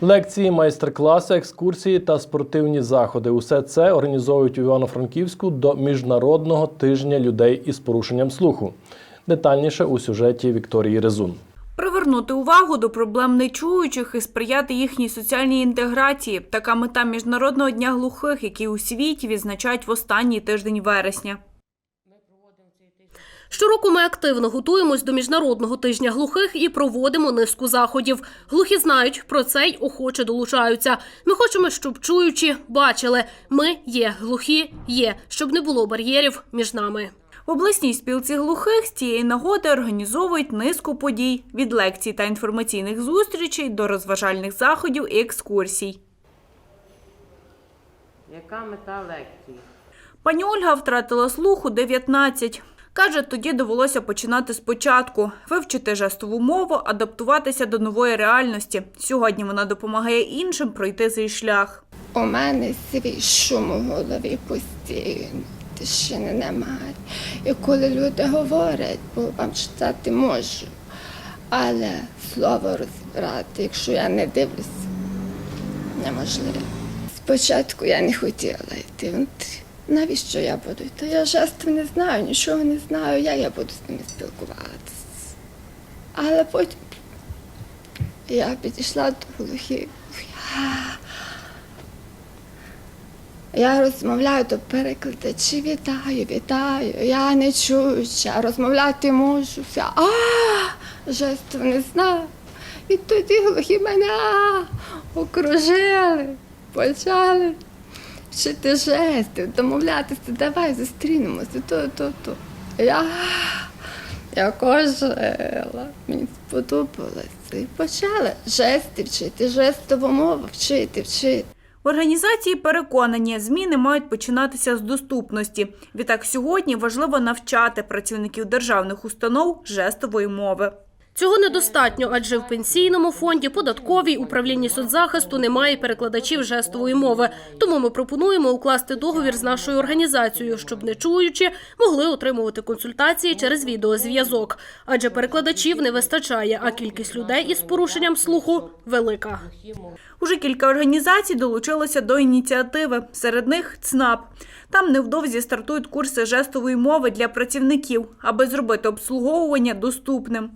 Лекції, майстер-класи, екскурсії та спортивні заходи усе це організовують у Івано-Франківську до міжнародного тижня людей із порушенням слуху. Детальніше у сюжеті Вікторії Резун. Привернути увагу до проблем нечуючих і сприяти їхній соціальній інтеграції. Така мета Міжнародного дня глухих, який у світі відзначають в останній тиждень вересня. Щороку ми активно готуємось до міжнародного тижня глухих і проводимо низку заходів. Глухі знають про це й охоче долучаються. Ми хочемо, щоб чуючі бачили, ми є глухі, є, щоб не було бар'єрів між нами. В обласній спілці глухих з цієї нагоди організовують низку подій від лекцій та інформаційних зустрічей до розважальних заходів і екскурсій. Яка мета лекції? Пані Ольга втратила слух у 19. Каже, тоді довелося починати спочатку, вивчити жестову мову, адаптуватися до нової реальності. Сьогодні вона допомагає іншим пройти цей шлях. У мене свій шум у голові постійно, тишини немає. І коли люди говорять, бо вам читати можу, але слово розбирати, якщо я не дивлюся, неможливо. Спочатку я не хотіла йти. Навіщо я буду йти? Я жестів не знаю, нічого не знаю, як я буду з ними спілкуватися. Але потім я підійшла до глухих. Я розмовляю до перекладачів, вітаю, вітаю. Я не чуюча, розмовляти можу. А жестів не знаю. І тоді глухі мене окружили, почали вчити жести, домовлятися, давай зустрінемося, то, то, то. Я, я кожила, мені сподобалося. І почала жести вчити, жестову мову вчити, вчити. В організації переконані, зміни мають починатися з доступності. Відтак сьогодні важливо навчати працівників державних установ жестової мови. Цього недостатньо, адже в пенсійному фонді, податковій, управлінні соцзахисту немає перекладачів жестової мови. Тому ми пропонуємо укласти договір з нашою організацією, щоб нечуючі могли отримувати консультації через відеозв'язок. Адже перекладачів не вистачає, а кількість людей із порушенням слуху велика. Уже кілька організацій долучилося до ініціативи. Серед них ЦНАП. Там невдовзі стартують курси жестової мови для працівників, аби зробити обслуговування доступним.